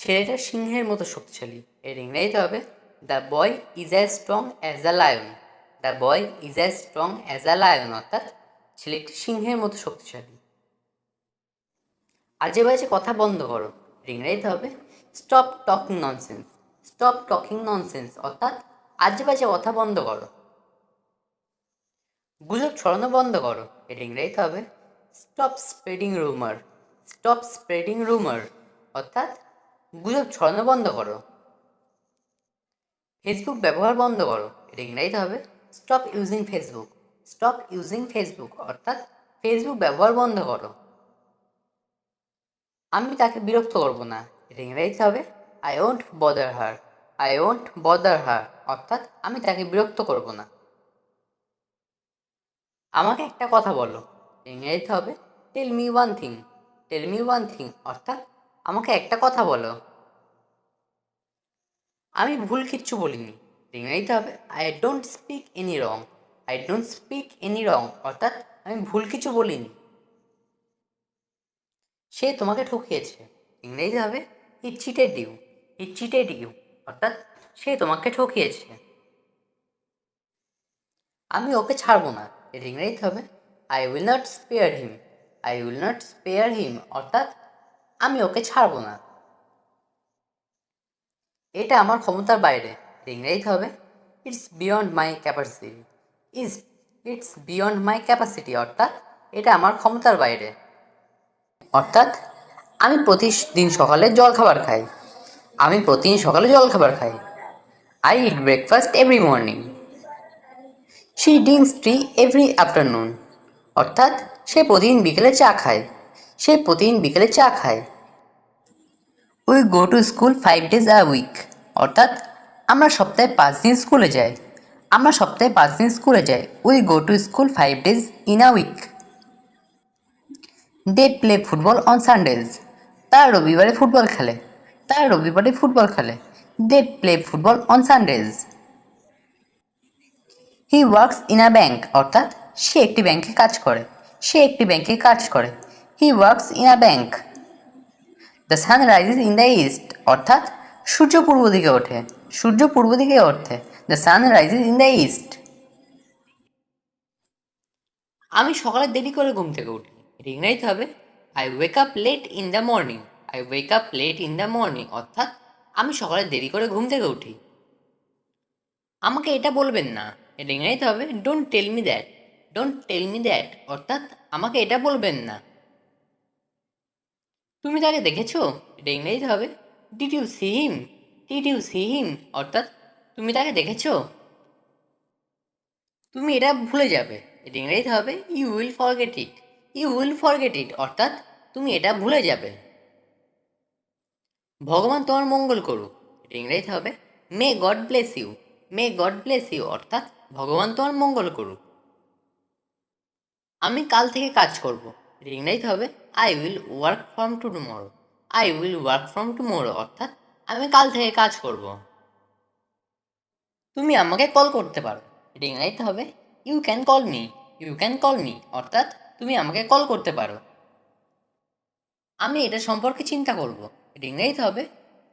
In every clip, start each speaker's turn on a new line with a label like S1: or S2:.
S1: ছেলেটা সিংহের মতো শক্তিশালী। এর ইংরেজিতে হবে the boy is as strong as the lion the boy is as strong as the lion অর্থাৎ ছেলেটি সিংহের মতো শক্তিশালী। আজে বাজে কথা বন্ধ করো। এর ইংরেজিতে হবে। Stop talking nonsense stop talking nonsense অর্থাৎ আজে বাজে কথা বন্ধ করো। গুজব ছড়ানো বন্ধ করো। এর ইংরেজিতে হবে। Stop spreading rumour stop spreading rumour অর্থাৎ গুজব ছড়ানো বন্ধ করো। ফেসবুক ব্যবহার বন্ধ করো। এটা ইংরাজিতে হবে stop using Facebook stop using Facebook অর্থাৎ ফেসবুক ব্যবহার বন্ধ করো। আমি তাকে বিরক্ত করব না। এটা ইংরাজিতে হবে I won't bother her I won't bother her অর্থাৎ আমি তাকে বিরক্ত করব না। আমাকে একটা কথা বলো। ইংরেজিতে হবে tell me one thing tell me one thing অর্থাৎ আমাকে একটা কথা বলো। আমি ভুল কিচ্ছু বলিনি। ইংরেজিতে হবে I don't speak any wrong I don't speak any wrong অর্থাৎ আমি ভুল কিছু বলিনি। সে তোমাকে ঠকিয়েছে। ইংরেজিতে হবে he cheated you he cheated you অর্থাৎ সে তোমাকে ঠকিয়েছে। আমি ওকে ছাড়বো না। এর ইংরেজিতে হবে I will not spare him I will not spare him অর্থাৎ আমি ওকে ছাড়বো না। এটা আমার ক্ষমতার বাইরে। ইংরেজিতে হবে it's beyond my capacity is it's beyond my capacity অর্থাৎ এটা আমার ক্ষমতার বাইরে। অর্থাৎ আমি প্রতিদিন সকালে জলখাবার খাই। আমি প্রতিদিন সকালে জলখাবার খাই। I eat breakfast every morning she drinks tea every afternoon অর্থাৎ সে প্রতিদিন বিকেলে চা খায়। সে প্রতিদিন বিকেলে চা খায়। We go to school five days a week অর্থাৎ আমরা সপ্তাহে পাঁচ দিন স্কুলে যাই। আমরা সপ্তাহে পাঁচ দিন স্কুলে যাই। We go to school five days in a week they play football on Sundays তারা রবিবারে ফুটবল খেলে। তারা রবিবারে ফুটবল খেলে। They play football on Sundays he works in a bank অর্থাৎ সে একটি ব্যাংকে কাজ করে। সে একটি ব্যাংকে কাজ করে। He works in a bank the sun rises in the east অর্থাৎ সূর্য পূর্ব দিকে ওঠে। সূর্য পূর্ব দিকে ওঠে। The sun rises in the east আমি সকালে দেরি করে ঘুম থেকে উঠি। ইংরাজিতে হবে। I wake up late in the morning I wake up late in the morning অর্থাৎ আমি সকালে দেরি করে ঘুম থেকে উঠি। আমাকে এটা বলবেন না। এটা হবে। Don't tell me that don't tell me that অর্থাৎ আমাকে এটা বলবেন না। তুমি তাকে দেখেছ? এটা ইংরেজিতে হবে। Did you see him did you see him অর্থাৎ তুমি তাকে দেখেছ? তুমি এটা ভুলে যাবে। এটা ইংরেজিতে হবে you will forget it you will forget it অর্থাৎ তুমি এটা ভুলে যাবে। ভগবান তোমার মঙ্গল করুক। এটা ইংরেজিতে হবে may God bless you may God bless you অর্থাৎ ভগবান তোমার মঙ্গল করুক। আমি কাল থেকে কাজ করব। ইংরেজিতে হবে I will work from to tomorrow I will work from tomorrow অর্থাৎ আমি কাল থেকে কাজ করব। তুমি আমাকে কল করতে পারো। এটা হবে you can call me you can call me অর্থাৎ তুমি আমাকে কল করতে পারো। আমি এটা সম্পর্কে চিন্তা করব। এটা হবে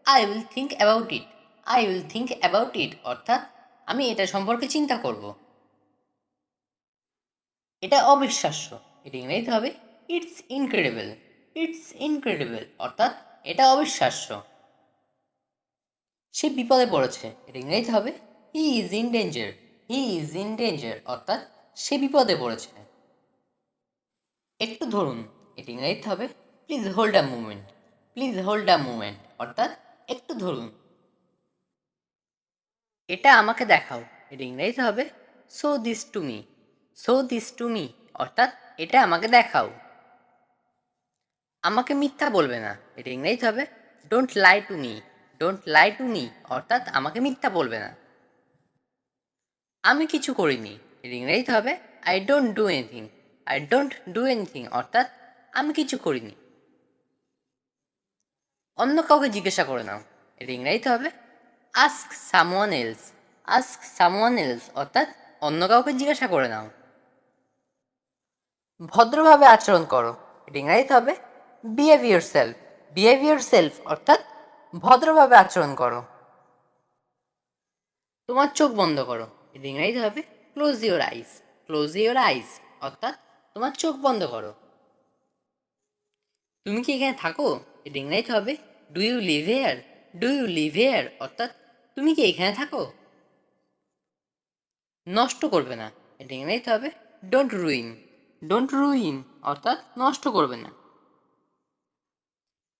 S1: I will think about it I will think about it অর্থাৎ আমি এটা সম্পর্কে চিন্তা করব। এটা অবিশ্বাস্য। এটা হবে ইটস ইনক্রেডিবল ইটস ইনক্রেডিবল অর্থাৎ এটা অবিশ্বাস্য। সে বিপদে পড়েছে। এটা ইংরেজিতে হবে he is in danger he is in danger অর্থাৎ সে বিপদে পড়েছে। একটু ধরুন, এটা ইংরেজিতে হবে please hold a movement please hold a movement অর্থাৎ একটু ধরুন। এটা আমাকে দেখাও। এটা ইংরেজিতে হবে show this to me show this to me অর্থাৎ এটা আমাকে দেখাও। আমাকে মিথ্যা বলবে না। এটা ইংরেজিতে হবে don't lie to me don't lie to me অর্থাৎ আমাকে মিথ্যা বলবে না। আমি কিছু করিনি। এটা ইংরেজিতে হবে I don't do anything I don't do anything অর্থাৎ আমি কিছু করিনি। অন্য কাউকে জিজ্ঞাসা করে নাও। এটা ইংরেজিতে হবে ask someone else ask someone else অর্থাৎ অন্য কাউকে জিজ্ঞাসা করে নাও। ভদ্রভাবে আচরণ করো। এটা ইংরেজিতে হবে behave yourself behave yourself অর্থাৎ ভদ্রভাবে আচরণ করো। তোমার চোখ বন্ধ করো। ইংরেজিতে হবে। Close your eyes close your eyes অর্থাৎ তোমার চোখ বন্ধ করো। তুমি কি এখানে থাকো? ইংরেজিতে হবে। Do you live here do you live here অর্থাৎ তুমি কি এখানে থাকো? নষ্ট করবে না। এটা ইংরেজিতে হবে। ডোন্ট রুইন ডোন্ট রুইন অর্থাৎ নষ্ট করবে না।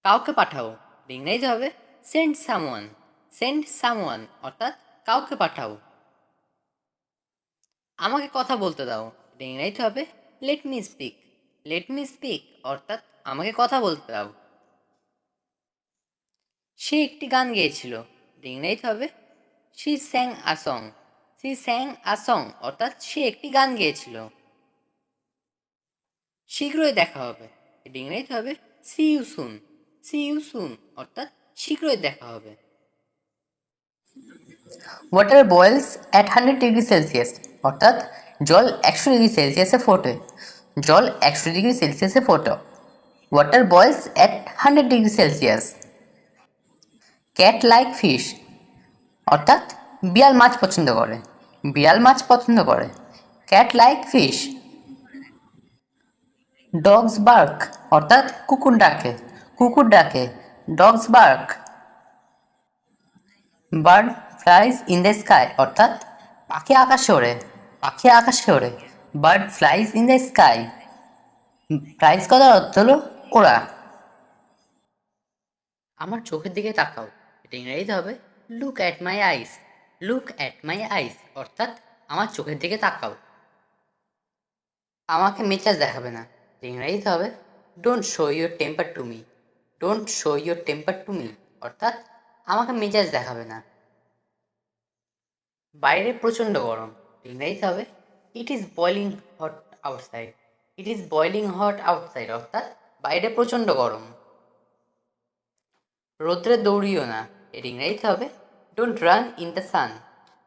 S1: কাউকে পাঠাও। এটা ইংরেজিতে হবে সেন্ড সামওয়ান। সেন্ড সামওয়ান, অর্থাৎ কাউকে পাঠাও। আমাকে কথা বলতে দাও। এটা ইংরেজিতে হবে let me speak let me speak অর্থাৎ আমাকে কথা বলতে দাও। সে একটি গান গেয়েছিল। এটা ইংরেজিতে হবে she sang a song she sang a song অর্থাৎ সে একটি গান গেয়েছিল। শীঘ্রই দেখা হবে। এটা ইংরেজিতে হবে see you soon see you soon অর্থাৎ শীঘ্রই দেখা হবে। Water boils at hundred degree Celsius অর্থাৎ জল একশো ডিগ্রি সেলসিয়াসে ফোটে। জল একশো ডিগ্রি সেলসিয়াসে photo. Water boils at hundred degree Celsius cat like fish অর্থাৎ বিড়াল মাছ পছন্দ করে। বিড়াল মাছ পছন্দ করে। Cat like fish dogs bark অর্থাৎ কুকুর ডাকে। কুকুর ডাকে dogs bark bird flies in the sky অর্থাৎ পাখি আকাশে ওড়ে, পাখি আকাশে ওড়ে। Bird flies in the sky flies কথার অর্থ হলো? ওরা আমার চোখের দিকে তাকাও। এটা ইংরেজিতে হবে look at my eyes look at my eyes অর্থাৎ আমার চোখের দিকে তাকাও। আমাকে মেজাজ দেখাবে না। ইংরেজিতে হবে don't show your temper to me don't show your temper to me অর্থাৎ আমাকে মেজাজ দেখাবে না। বাইরে প্রচণ্ড গরম। ইংরেজিতে হবে it is boiling hot outside it is boiling hot outside অর্থাৎ বাইরে প্রচণ্ড গরম। রোদ্রে দৌড়িও না। এর ইংরেজিতে হবে don't run in the sun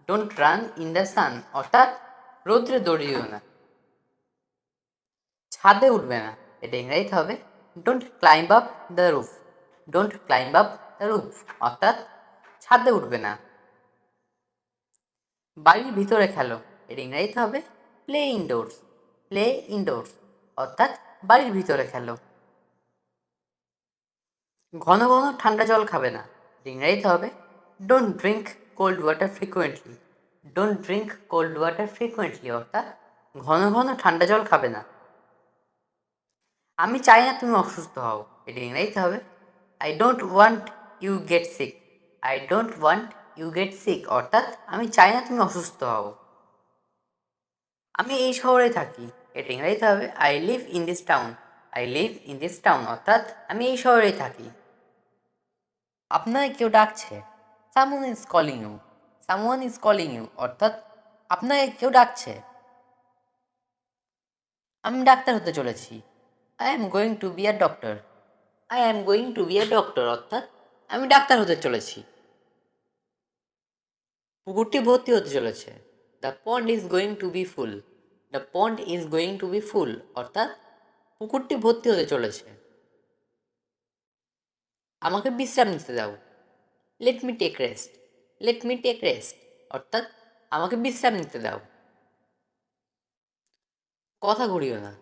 S1: don't run in the sun অর্থাৎ রোদ্রে দৌড়িও না। ছাদে উঠবে না। এটা ইংরেজিতে হবে don't climb up the roof don't climb up the roof অর্থাৎ ছাদে উঠবে না। বাড়ির ভিতরে খেলো। এর ইংরেজিতে হবে। প্লে ইনডোরস প্লে ইনডোরস অর্থাৎ বাড়ির ভিতরে খেলো। ঘন ঘন ঠান্ডা জল খাবে না। ইংরেজিতে হবে। Don't drink cold water frequently don't drink cold water frequently অর্থাৎ ঘন ঘন ঠান্ডা জল খাবে না। আমি চাই না তুমি অসুস্থ হও। এটা ইংরেজিতে হবে I don't want you get sick I don't want you get sick অর্থাৎ আমি চাই না তুমি অসুস্থ হও। আমি এই শহরে থাকি, এটা ইংরেজিতে হবে I live in this town I live in this town অর্থাৎ আমি এই শহরেই থাকি। আপনাকে কেউ ডাকছে someone is calling you someone is calling you অর্থাৎ আপনাকে কেউ ডাকছে। আমি ডাক্তার হতে চলেছি। I am going to be a doctor I am going to be a doctor অর্থাৎ আমি ডাক্তার হতে চলেছি। পুকুরটি ভর্তি হতে চলেছে। The pond is going to be full the pond is going to be full অর্থাৎ পুকুরটি ভর্তি হতে চলেছে। আমাকে বিশ্রাম নিতে দাও। Let me take rest let me take rest অর্থাৎ আমাকে বিশ্রাম নিতে দাও। কথা ঘুরিও না।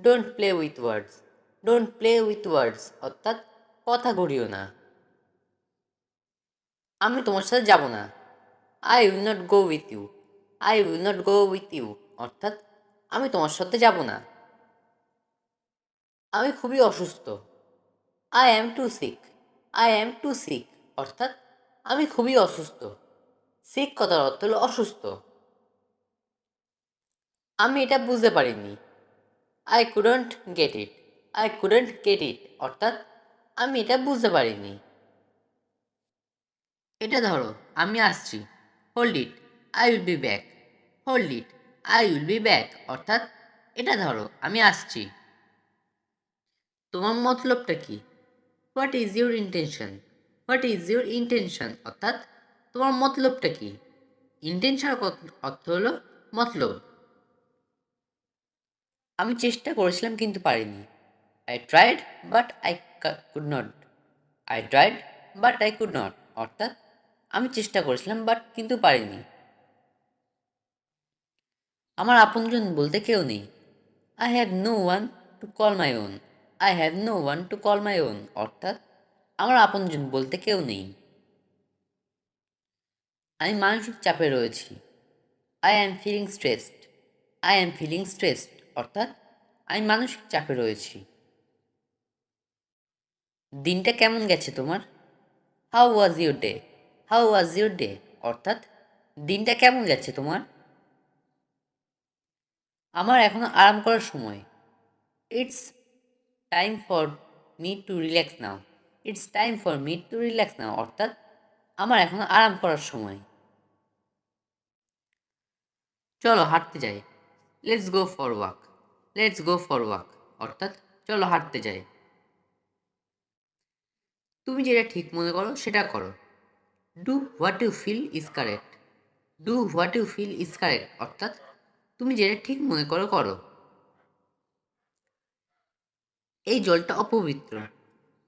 S1: Don't play with words don't play with words অর্থাৎ কথা ঘুরিও না। আমি তোমার সাথে যাব না। I will not go with you I will not go with you অর্থাৎ আমি তোমার সাথে যাব না। আমি খুবই অসুস্থ। I am too sick I am too sick অর্থাৎ আমি খুবই অসুস্থ। সিক কথার অর্থ হলো অসুস্থ। আমি এটা বুঝতে পারিনি। I couldn't get it I couldn't get it অর্থাৎ, আমি এটা বুঝতে পারিনি। এটা ধরো, আমি আসছি। Hold it I will be back hold it I will be back অর্থাৎ, এটা ধরো, আমি আসছি। তোমার মতলবটা কি? What is your intention what is your intention অর্থাৎ, তোমার মতলবটা কি? ইন্টেনশন অর্থ হলো মতলব। আমি চেষ্টা করেছিলাম কিন্তু পারিনি। I tried but I could not I tried but I could not অর্থাৎ, আমি চেষ্টা করেছিলাম বাট কিন্তু পারিনি। আমার আপনজন বলতে কেউ নেই। I have no one to call my own I have no one to call my own অর্থাৎ, আমার আপনজন বলতে কেউ নেই। আমি মানসিক চাপে রয়েছি। I am feeling stressed I am feeling stressed অর্থাৎ আমি মানসিক চাপে রয়েছি। দিনটা কেমন গেছে তোমার? How was your day how was your day অর্থাৎ দিনটা কেমন গেছে তোমার? আমার এখনও আরাম করার সময়। It's time for me to relax now it's time for me to relax now অর্থাৎ আমার এখনও আরাম করার সময়। চলো হাঁটতে যাই। Let's go for walk let's go for walk অর্থাৎ চলো হাঁটতে যাই। তুমি যেটা ঠিক মনে করো সেটা করো। Do what you feel is correct do what you feel is correct অর্থাৎ তুমি যেটা ঠিক মনে করো করো। এই জলটা অপবিত্র।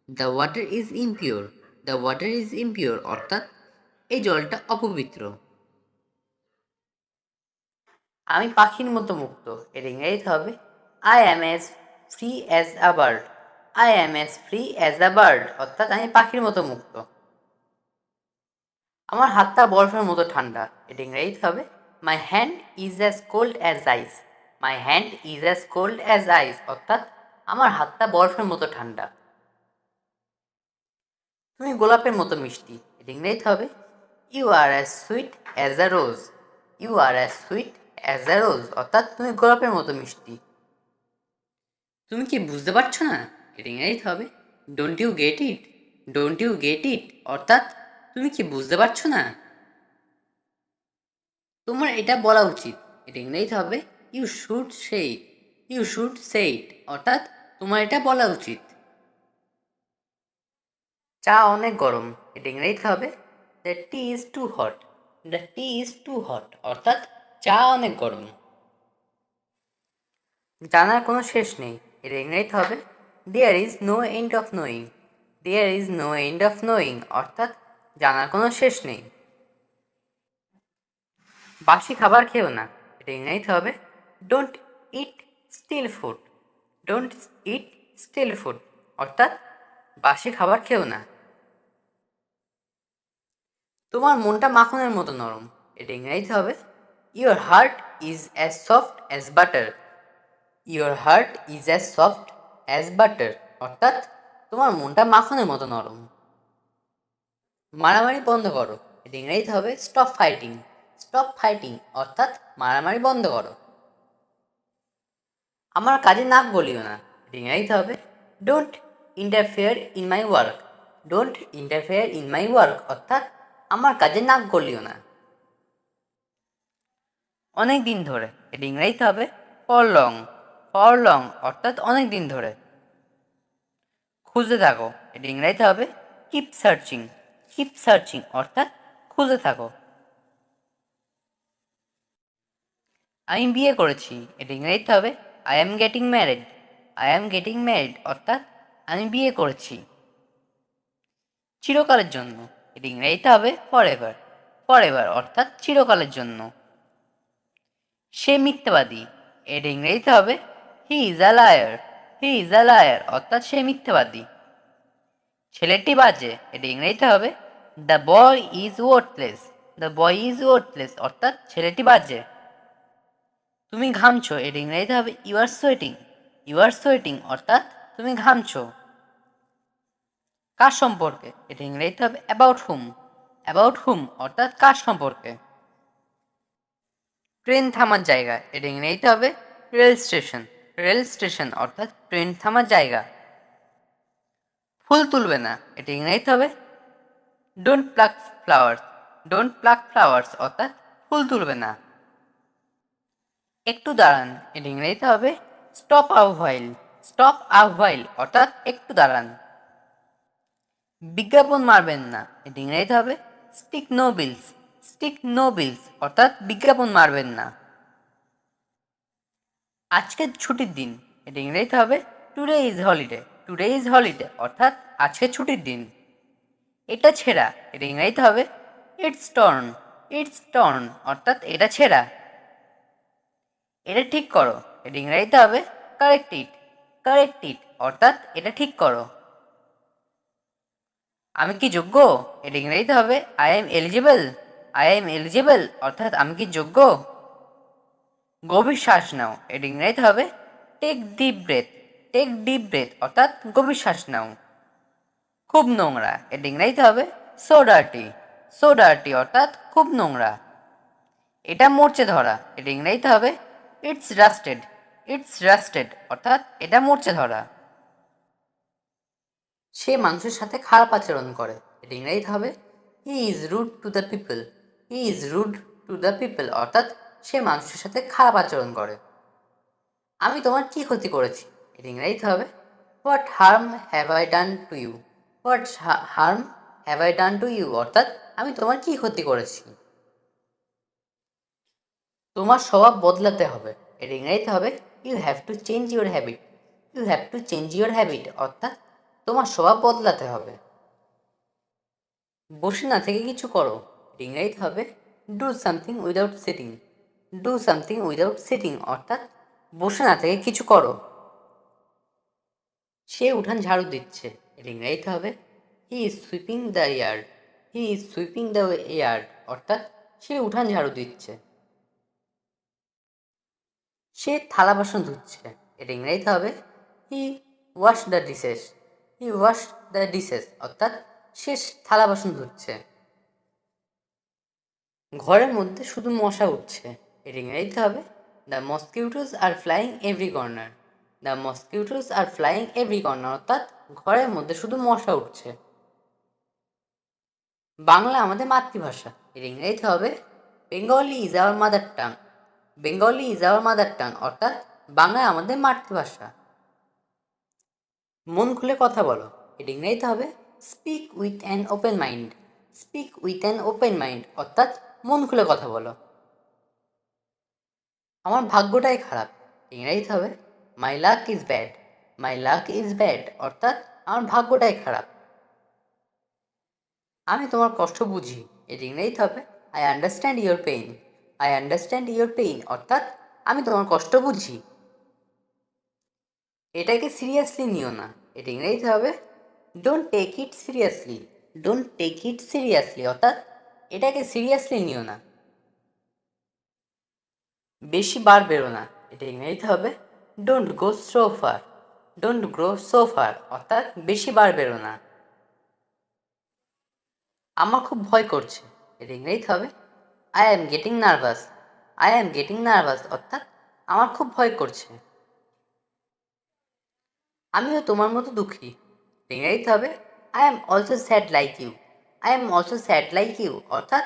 S1: The water is impure the water is impure অর্থাৎ এই জলটা অপবিত্র। আমি পাখির মতো মুক্ত। এর ইংরেজিতে হবে। I am as free as a bird I am as free as a bird অর্থাৎ আমি পাখির মতো মুক্ত। আমার হাতটা বরফের মতো ঠান্ডা। এটা ইংরেজিতে হবে? My hand is as cold as ice my hand is as cold as ice অর্থাৎ আমার হাতটা বরফের মতো ঠান্ডা। তুমি গোলাপের মতো মিষ্টি। এটা ইংরেজিতে হবে? You are as sweet as a rose you are as sweet as a rose অর্থাৎ তুমি গোলাপের মতো মিষ্টি। তুমি কি বুঝতে পারছ না? ইংরেজিতে হবে। Don't you get it don't you get it অর্থাৎ তুমি কি বুঝতে পারছ না? তোমার এটা বলা উচিত। ইংরেজিতে হবে। You should say it you should say it অর্থাৎ তোমার এটা বলা উচিত। চা অনেক গরম। ইংরেজিতে হবে। The tea is too hot the tea is too hot অর্থাৎ চা অনেক গরম। জানার কোনো শেষ নেই। এটা ইংরেজিতে হবে। There is no end of knowing there is no end of knowing অর্থাৎ জানার কোনো শেষ নেই। বাসি খাবার খেও না। এটা ইংরেজিতে হবে। Don't eat stale food don't eat stale food অর্থাৎ বাসি খাবার খেও না। তোমার মনটা মাখনের মতো নরম। এটা ইংরেজিতে হবে। Your heart is as soft as butter your heart is as soft as butter অর্থাৎ তোমার মনটা মাখনের মতো নরম। মারামারি বন্ধ করো। এটা ইংরেজিতে হবে স্টপ ফাইটিং স্টপ ফাইটিং অর্থাৎ মারামারি বন্ধ করো। আমার কাজে নাক গলিও না। এটা ইংরেজিতে হবে don't interfere in my work don't interfere in my work অর্থাৎ আমার কাজে নাক গলিও না। অনেক দিন ধরে এটা ইংরেজিতে হবে ফর লং ফর লং অর্থাৎ অনেক দিন ধরে। খুঁজতে থাকো, এটা ইংরেজিতে হবে কিপ সার্চিং কিপ সার্চিং অর্থাৎ খুঁজে থাকো। আমি বিয়ে করেছি, এটা ইংরেজিতে হবে I am getting married I am getting married অর্থাৎ আমি বিয়ে করেছি। চিরকালের জন্য, এটা ইংরেজিতে হবে ফর এভার ফর এভার অর্থাৎ চিরকালের জন্য। সে মিথ্যাবাদী, এটা ইংরেজিতে হবে he is a liar he is a liar অর্থাৎ সে মিথ্যাবাদী। ছেলেটি বাজে। এটা ইংরেজিতে হবে the boy is worthless the boy is worthless অর্থাৎ ছেলেটি বাজে। তুমি ঘামছো। এটা ইংরেজিতে হবে you are sweating you are sweating অর্থাৎ তুমি ঘামছো। কার সম্পর্কে? এটা ইংরেজিতে হবে অ্যাবাউট হুম অ্যাবাউট হুম অর্থাৎ কার সম্পর্কে? ট্রেন থামার জায়গা। এটা ইংরেজিতে হবে রেল স্টেশন রেল স্টেশন, অর্থাৎ ট্রেন থামার জায়গা। ফুল তুলবে না, এটি ইংরেজিতে হবে don't pluck flowers don't pluck flowers অর্থাৎ ফুল তুলবে না। একটু দাঁড়ান, এটি ইংরেজিতে হবে stop a while stop a while অর্থাৎ একটু দাঁড়ান। বিজ্ঞাপন মারবেন না, এটি ইংরেজিতে হবে stick no bills stick no bills অর্থাৎ বিজ্ঞাপন মারবেন না। আজকে ছুটির দিন। এটা ইংরেজিতে হবে today is holiday today is holiday অর্থাৎ আজকে ছুটির দিন। এটা ছেঁড়া, এটা ইংরেজিতে হবে ইটস টর্ন ইটস টর্ন অর্থাৎ এটা ছেঁড়া। এটা ঠিক করো, এটা ইংরেজিতে হবে কারেক্ট ইট কারেক্ট ইট অর্থাৎ এটা ঠিক করো। আমি কি যোগ্য? এটা ইংরেজিতে হবে I am eligible I am eligible অর্থাৎ আমি কি যোগ্য? গভীর শ্বাস নাও। এটা ইংরেজিতে হবে take deep breath take deep breath অর্থাৎ গভীর শ্বাস নাও। খুব নোংরা। এটা ইংরেজিতে হবে সো ডার্টি সো ডার্টি অর্থাৎ খুব নোংরা। এটা মরচে ধরা। এটা ইংরেজিতে হবে ইটস রাস্টেড ইটস রাস্টেড অর্থাৎ এটা মরচে ধরা। সে মানুষের সাথে খারাপ আচরণ করে। এটা ইংরেজিতে হবে he is rude to the people he is rude to the people অর্থাৎ সে মানুষের সাথে খারাপ আচরণ করে। আমি তোমার কি ক্ষতি করেছি? ইংরেজিতে হবে। What harm have I done to you what harm have I done to you অর্থাৎ আমি তোমার কি ক্ষতি করেছি? তোমার স্বভাব বদলাতে হবে। এটা ইংরেজিতে হবে। You have to change your habit you have to change your habit অর্থাৎ তোমার স্বভাব বদলাতে হবে। বসে না থেকে কিছু করো। ইংরেজিতে হবে। Do something without sitting do something without sitting অর্থাৎ বসে না থেকে কিছু করো। সে উঠান ঝাড়ু দিচ্ছে। ইংরেজিতে হবে। He is sweeping the yard he is sweeping the yard অর্থাৎ সে উঠান ঝাড়ু দিচ্ছে। সে থালা বাসন ধুচ্ছে। ইংরেজিতে হবে। He wash the dishes he wash the dishes অর্থাৎ সে থালা বাসন ধুচ্ছে। ঘরের মধ্যে শুধু মশা উঠছে। এটা ইংরেজিতে হবে। The mosquitoes are flying every corner the mosquitoes are flying every corner অর্থাৎ ঘরের মধ্যে শুধু মশা উঠছে। বাংলা আমাদের মাতৃভাষা। এর ইংরেজিতে হবে। Bengali is our mother tongue Bengali is our mother tongue অর্থাৎ বাংলা আমাদের মাতৃভাষা। মন খুলে কথা বলো। এটা ইংরেজিতে হবে। Speak with an open mind speak with an open mind অর্থাৎ মন খুলে কথা বলো। আমার ভাগ্যটাই খারাপ। ইংরেজিতে হবে my luck is bad my luck is bad অর্থাৎ আমার ভাগ্যটাই খারাপ। আমি তোমার কষ্ট বুঝি, এর ইংরেজিতে হবে I understand your pain I understand your pain অর্থাৎ আমি তোমার কষ্ট বুঝি। এটাকে সিরিয়াসলি নিও না এটা ইংরেজিতে হবে don't take it seriously don't take it seriously অর্থাৎ এটাকে সিরিয়াসলি নিও না। বেশি বার বেরো না। এটা ইংরেজিতে হবে don't go so far don't grow so far অর্থাৎ বেশি বার বেরো না। আমার খুব ভয় করছে। এটা ইংরেজিতে হবে I am getting nervous I am getting nervous অর্থাৎ আমার খুব ভয় করছে। আমিও তোমার মতো দুঃখী। ইংরেজিতে হবে I am also sad like you I am also sad like you অর্থাৎ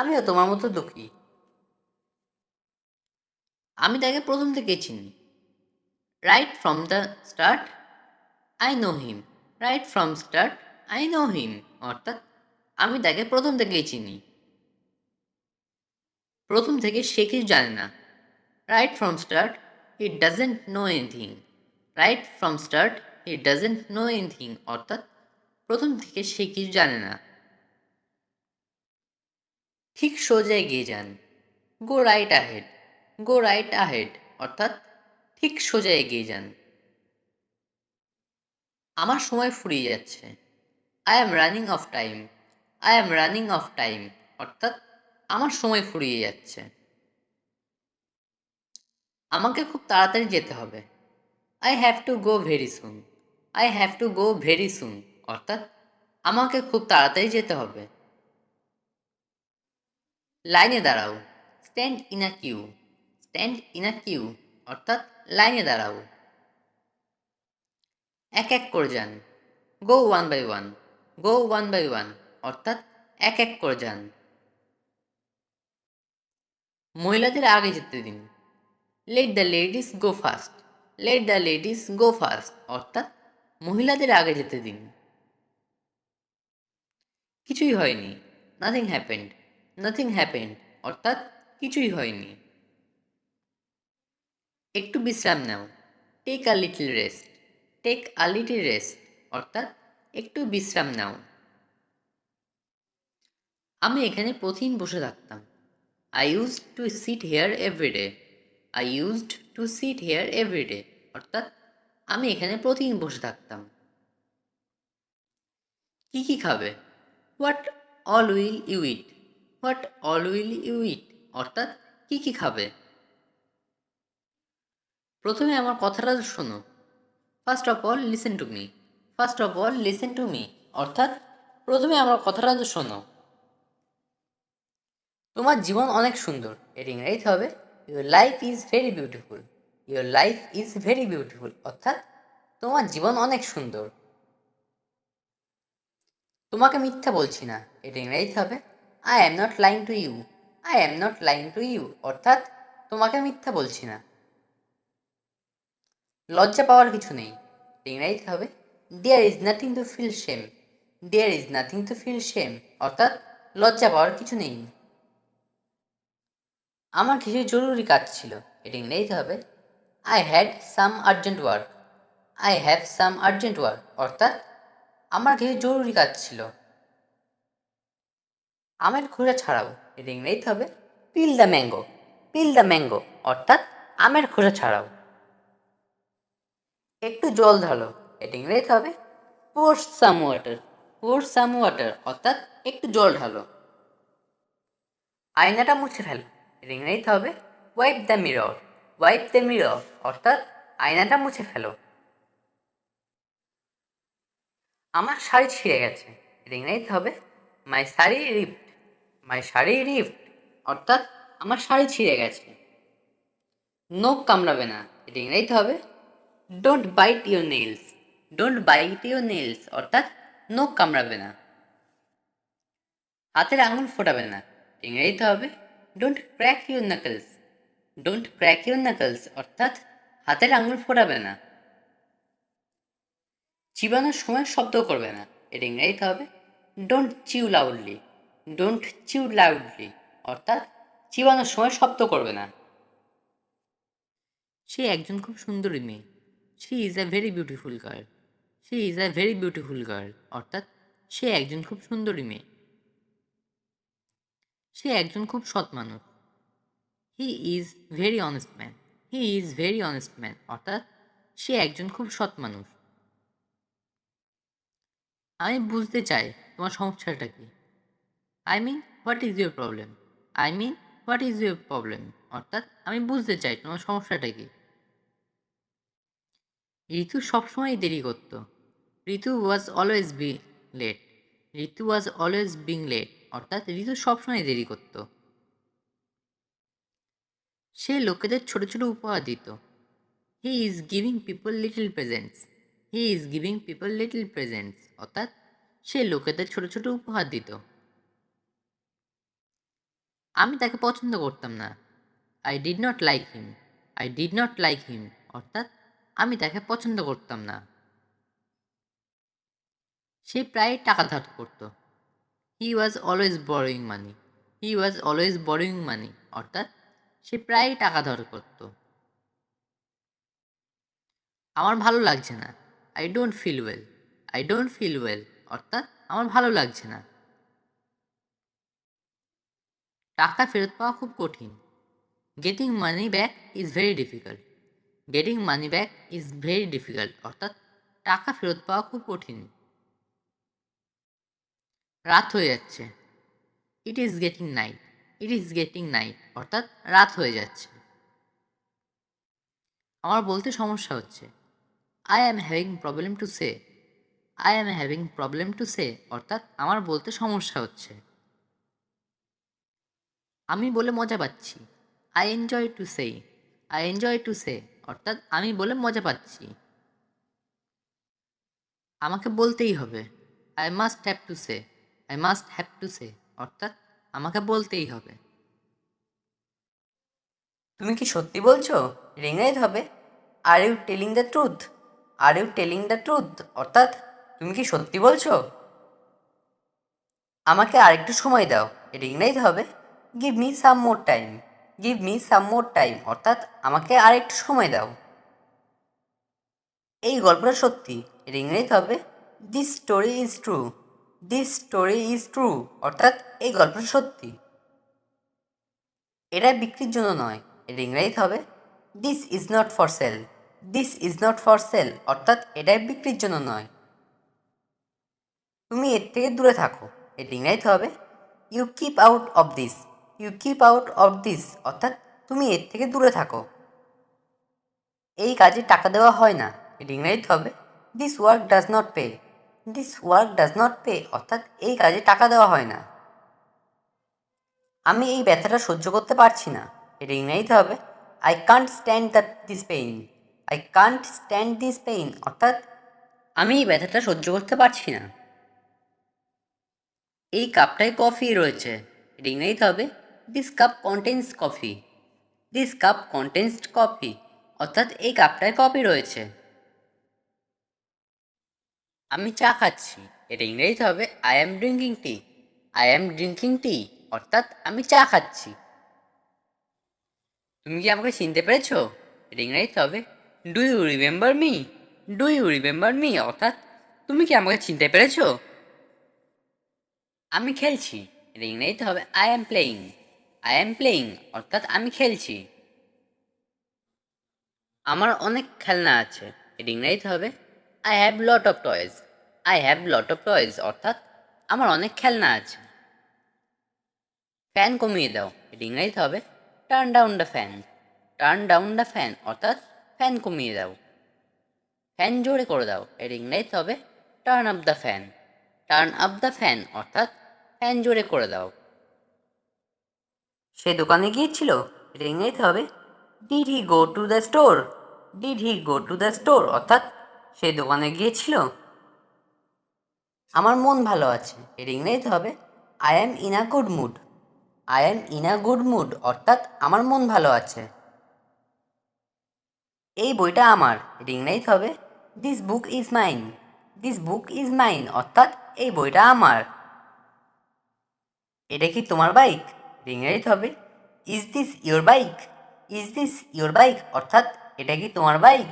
S1: আমিও তোমার মতো দুঃখী। আমি তাকে প্রথম থেকে চিনি। Right from the start I know him right from start I know him অর্থাৎ আমি তাকে প্রথম থেকেই চিনি। প্রথম থেকে সে কিছু জানে না। Right from start he doesn't know anything right from start he doesn't know anything অর্থাৎ প্রথম থেকে সে কিছু জানে না। ঠিক সোজা এগিয়ে যান। Go right ahead go right ahead অর্থাৎ ঠিক সোজা এগিয়ে যান। আমার সময় ফুরিয়ে যাচ্ছে। I am running of time I am running of time অর্থাৎ আমার সময় ফুরিয়ে যাচ্ছে। আমাকে খুব তাড়াতাড়ি যেতে হবে। I have to go very soon I have to go very soon অর্থাৎ আমাকে খুব তাড়াতাড়ি যেতে হবে। লাইনে দাঁড়াও। Stand in a queue stand in a queue অর্থাৎ লাইনে দাঁড়াও। এক এক করে যান। Go one by one go one by one অর্থাৎ এক এক করে যান। মহিলাদের আগে যেতে দিন। Let the ladies go first let the ladies go first অর্থাৎ মহিলাদের আগে যেতে দিন। কিছুই হয়নি। নাথিং হ্যাপেন্ড নাথিং হ্যাপেন্ড অর্থাৎ কিছুই হয়নি। একটু বিশ্রাম নাও। Take a little rest take a little rest অর্থাৎ একটু বিশ্রাম নাও। আমি এখানে প্রতিদিন বসে থাকতাম। I used to sit here everyday I used to sit here everyday অর্থাৎ আমি এখানে প্রতিদিন বসে থাকতাম। কি কি খাবে? What all will you eat what all will you eat অর্থাৎ কি কি খাবে? প্রথমে আমার কথাটা শোনো। First of all listen to me first of all listen to me অর্থাৎ, প্রথমে আমার কথাটা শোনো। তোমার জীবন অনেক সুন্দর। এর ইংরেজিতে হবে। Your life is very beautiful your life is very beautiful অর্থাৎ, তোমার জীবন অনেক সুন্দর। তোমাকে মিথ্যা বলছি না। এটা ইংরেজিতে হবে। I am not lying to you I am not lying to you অর্থাৎ, তোমাকে মিথ্যা বলছি না। লজ্জা পাওয়ার কিছু নেই। ইংরেজিতে হবে। There is nothing to feel shame there is nothing to feel shame অর্থাৎ লজ্জা পাওয়ার কিছু নেই। আমার কিছু জরুরি কাজ ছিল। এটা ইংরেজিতে হবে। I had some urgent work I have some urgent work অর্থাৎ আমার কিছু জরুরি কাজ ছিল। আমের খোসা ছাড়াও। এটা ইংরেজিতে হবে। Peel the mango peel the mango অর্থাৎ আমের খোসা ছাড়াও। একটু জল ঢালো এটা ইংরেজিতে হবে। Pour some water pour some water অর্থাৎ একটু জল ঢালো। আয়নাটা মুছে ফেলো এটা ইংরেজিতে হবে। Wipe the mirror wipe the mirror অর্থাৎ আয়নাটা মুছে ফেলো। আমার শাড়ি ছিঁড়ে গেছে এটা ইংরেজিতে হবে। My sari rift my sari rift অর্থাৎ আমার শাড়ি ছিঁড়ে গেছে। নখ কামড়াবে না এটা ইংরেজিতে হবে। Don't bite your nails don't bite your nails অর্থাৎ নখ কামড়াবে না। হাতের আঙুল ফোটাবে না। ইংরেজিতে হবে don't crack your knuckles don't crack your knuckles অর্থাৎ হাতের আঙুল ফোটাবে না। চিবানোর সময় শব্দ করবে না। এটা ইংরেজিতে হবে don't chew loudly don't chew loudly অর্থাৎ চিবানোর সময় শব্দ করবে না। সে একজন খুব সুন্দরী মেয়ে। She is a very beautiful girl she is a very beautiful girl অর্থাৎ সে একজন খুব সুন্দরী মেয়ে। সে একজন খুব সৎ মানুষ। He is very honest man he is very honest man অর্থাৎ সে একজন খুব সৎ মানুষ। আমি বুঝতে চাই তোমার সমস্যাটা কি? I mean what is your problem I mean what is your problem অর্থাৎ আমি বুঝতে চাই তোমার সমস্যাটা কি? ঋতু সবসময় দেরি করত। Ritu was always be late Ritu was always being late অর্থাৎ ঋতু সবসময় দেরি করত। সে লোকেদের ছোট ছোট উপহার দিত। He is giving people little presents he is giving people little presents অর্থাৎ সে লোকেদের ছোট ছোট উপহার দিত। আমি তাকে পছন্দ করতাম না। I did not like him I did not like him অর্থাৎ আমি তাকে পছন্দ করতাম না। সে প্রায় টাকা ধার করত। He was always borrowing money he was always borrowing money অর্থাৎ সে প্রায় টাকা ধার করত। আমার ভালো লাগছে না। I don't feel well I don't feel well অর্থাৎ আমার ভালো লাগছে না। টাকা ফেরত পাওয়া খুব কঠিন। Getting money back is very difficult getting money back is very difficult অর্থাৎ টাকা ফেরত পাওয়া খুব কঠিন। রাত হয়ে যাচ্ছে। It is getting night it is getting night অর্থাৎ রাত হয়ে যাচ্ছে। আমার বলতে সমস্যা হচ্ছে। I am having problem to say I am having problem to say অর্থাৎ আমার বলতে সমস্যা হচ্ছে। আমি বলে মজা পাচ্ছি। I enjoy to say I enjoy to say অর্থাৎ আমি বলে মজা পাচ্ছি। আমাকে বলতেই হবে। I must have to say I must have to say অর্থাৎ আমাকে বলতেই হবে। তুমি কি সত্যি বলছো? রিংরাইট হবে। Are you telling the truth are you telling the truth অর্থাৎ তুমি কি সত্যি বলছো? আমাকে আরেকটু সময় দাও। রিংরাইট হবে। Give me some more time give me some more time অর্থাৎ আমাকে আরেকটু সময় দাও। এই গল্পটা সত্যি। রিংরাইট হবে this story is true this story is true অর্থাৎ এই গল্পটা সত্যি। এটা বিক্রির জন্য নয়। রিংরাইট হবে this is not for sale this is not for sale অর্থাৎ এটা বিক্রির জন্য নয়। তুমি এর থেকে দূরে থাকো। রিংরাইট হবে you keep out of this you keep out of this অর্থাৎ তুমি এর থেকে দূরে থাকো। এই কাজে টাকা দেওয়া হয় না রিংরাইট হবে। This work does not pay this work does not pay অর্থাৎ এই কাজে টাকা দেওয়া হয় না। আমি এই ব্যথাটা সহ্য করতে পারছি না রিংরাইট হবে। I can't stand that this pain I can't stand this pain অর্থাৎ আমি এই ব্যথাটা সহ্য করতে পারছি না। এই কাপটায় কফি রয়েছে রিংরাইট হবে। This cup contains coffee this cup contains coffee অর্থাৎ এই কাপটায় কফি রয়েছে। আমি চা খাচ্ছি। এটা ইংরেজিতে হবে I am drinking tea I am drinking tea অর্থাৎ আমি চা খাচ্ছি। তুমি কি আমাকে চিনতে পেরেছ? এটা ইংরেজিতে হবে do you remember me do you remember me অর্থাৎ তুমি কি আমাকে চিনতে পেরেছ? আমি খেলছি। এটা ইংরেজিতে হবে I am playing I am playing অর্থাৎ আমি খেলছি। আমার অনেক খেলনা আছে। এটা ইংরেজিতে হবে। I have lot of toys I have lot of toys অর্থাৎ আমার অনেক খেলনা আছে। ফ্যান কমিয়ে দাও। এটা ইংরেজিতে হবে। Turn down the fan turn down the fan অর্থাৎ ফ্যান কমিয়ে দাও। ফ্যান জোরে করে দাও। এর ইংরেজিতে হবে। Turn up the fan turn up the fan অর্থাৎ ফ্যান জোরে করে দাও। সে দোকানে গিয়েছিল এটা ইংরেজিতে হবে। Did he go to the store did he go to the store অর্থাৎ সে দোকানে গিয়েছিল। আমার মন ভালো আছে এর ইংরেজিতে হবে। I am in a good mood I am in a good mood অর্থাৎ আমার মন ভালো আছে। এই বইটা আমার ইংরেজিতে হবে। This book is mine this book is mine অর্থাৎ এই বইটা আমার। এটা কি তোমার বাইক ইংরেজিতে হবে। Is this your bike is this your bike অর্থাৎ এটা কি তোমার বাইক